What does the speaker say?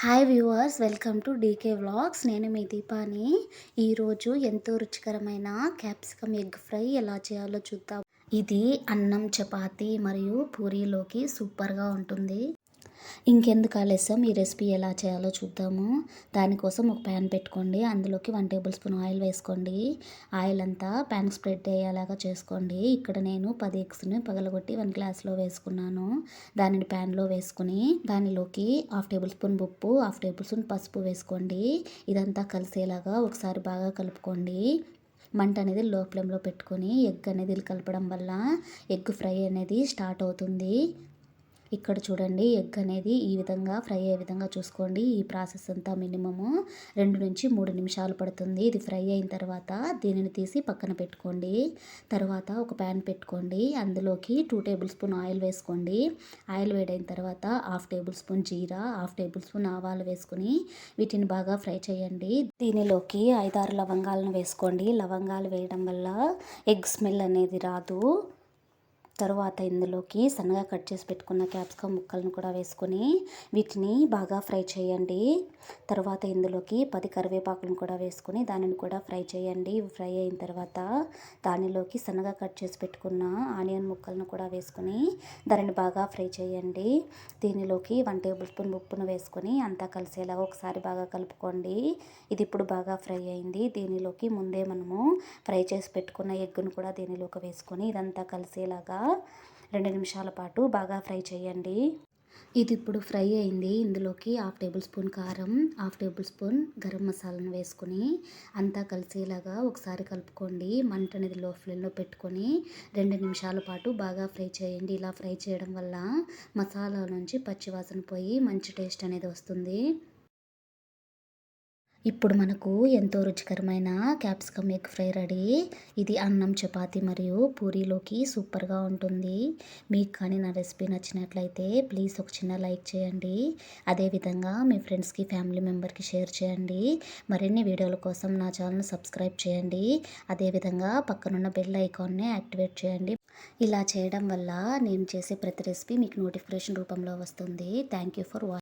Hi viewers welcome to DK vlogs నేను మీ దీపాని. ఈరోజు ఎంతో రుచికరమైన క్యాప్సికమ్ ఎగ్ ఫ్రై ఎలా చేయాలో చూద్దాం. ఇది అన్నం చపాతి మరియు పూరీలోకి సూపర్గా ఉంటుంది. ఇంకెందుకు ఆలస్యం? ఈ రెసిపీ ఎలా చేయాలో చూద్దాము. దానికోసం ఒక ప్యాన్ పెట్టుకోండి. అందులోకి వన్ టేబుల్ స్పూన్ ఆయిల్ వేసుకోండి. ఆయిల్ అంతా ప్యాన్ స్ప్రెడ్ అయ్యేలాగా చేసుకోండి. ఇక్కడ నేను పది ఎగ్స్ని పగలగొట్టి వన్ గ్లాస్లో వేసుకున్నాను. దానిని ప్యాన్లో వేసుకుని దానిలోకి హాఫ్ టేబుల్ స్పూన్ ఉప్పు హాఫ్ టేబుల్ స్పూన్ పసుపు వేసుకోండి. ఇదంతా కలిసేలాగా ఒకసారి బాగా కలుపుకోండి. మంట అనేది లో ఫ్లేమ్లో పెట్టుకొని ఎగ్ అనేది కలపడం వల్ల ఎగ్ ఫ్రై అనేది స్టార్ట్ అవుతుంది. ఇక్కడ చూడండి ఎగ్ అనేది ఈ విధంగా ఫ్రై అయ్యే విధంగా చూసుకోండి. ఈ ప్రాసెస్ అంతా మినిమము రెండు నుంచి మూడు నిమిషాలు పడుతుంది. ఇది ఫ్రై అయిన తర్వాత దీనిని తీసి పక్కన పెట్టుకోండి. తర్వాత ఒక ప్యాన్ పెట్టుకోండి. అందులోకి టూ టేబుల్ స్పూన్ ఆయిల్ వేసుకోండి. ఆయిల్ వేడైన తర్వాత హాఫ్ టేబుల్ స్పూన్ జీరా హాఫ్ టేబుల్ స్పూన్ ఆవాలు వేసుకుని వీటిని బాగా ఫ్రై చేయండి. దీనిలోకి ఐదారు లవంగాలను వేసుకోండి. లవంగాలు వేయడం వల్ల ఎగ్ స్మెల్ అనేది రాదు. తరువాత ఇందులోకి సన్నగా కట్ చేసి పెట్టుకున్న క్యాప్సికమ్ ముక్కలను కూడా వేసుకొని వీటిని బాగా ఫ్రై చేయండి. తర్వాత ఇందులోకి పది కరివేపాకులను కూడా వేసుకొని దానిని కూడా ఫ్రై చేయండి. ఫ్రై అయిన తర్వాత దానిలోకి సన్నగా కట్ చేసి పెట్టుకున్న ఆనియన్ ముక్కలను కూడా వేసుకొని దానిని బాగా ఫ్రై చేయండి. దీనిలోకి వన్ టేబుల్ స్పూన్ ఉప్పును వేసుకొని అంతా కలిసేలా ఒకసారి బాగా కలుపుకోండి. ఇది ఇప్పుడు బాగా ఫ్రై అయింది. దీనిలోకి ముందే మనము ఫ్రై చేసి పెట్టుకున్న ఎగ్గును కూడా దీనిలోకి వేసుకొని ఇదంతా కలిసేలాగా రెండు నిమిషాల పాటు బాగా ఫ్రై చేయండి. ఇది ఇప్పుడు ఫ్రై అయింది. ఇందులోకి హాఫ్ టేబుల్ స్పూన్ కారం హాఫ్ టేబుల్ స్పూన్ గరం మసాలాను వేసుకొని అంతా కలిసేలాగా ఒకసారి కలుపుకోండి. మంట అనేది లో ఫ్లేమ్లో పెట్టుకొని రెండు నిమిషాల పాటు బాగా ఫ్రై చేయండి. ఇలా ఫ్రై చేయడం వల్ల మసాలా నుంచి పచ్చివాసన పోయి మంచి టేస్ట్ అనేది వస్తుంది. ఇప్పుడు మనకు ఎంతో రుచికరమైన క్యాప్సికమ్ ఎగ్ ఫ్రై రెడీ. ఇది అన్నం చపాతి మరియు పూరీలోకి సూపర్గా ఉంటుంది. మీకు కానీ నా రెసిపీ నచ్చినట్లయితే ప్లీజ్ ఒక చిన్న లైక్ చేయండి. అదేవిధంగా మీ ఫ్రెండ్స్కి ఫ్యామిలీ మెంబర్కి షేర్ చేయండి. మరిన్ని వీడియోల కోసం నా ఛానల్ సబ్స్క్రైబ్ చేయండి. అదేవిధంగా పక్కనున్న బెల్ ఐకాన్ని యాక్టివేట్ చేయండి. ఇలా చేయడం వల్ల నేను చేసే ప్రతి రెసిపీ మీకు నోటిఫికేషన్ రూపంలో వస్తుంది. Thank you for watching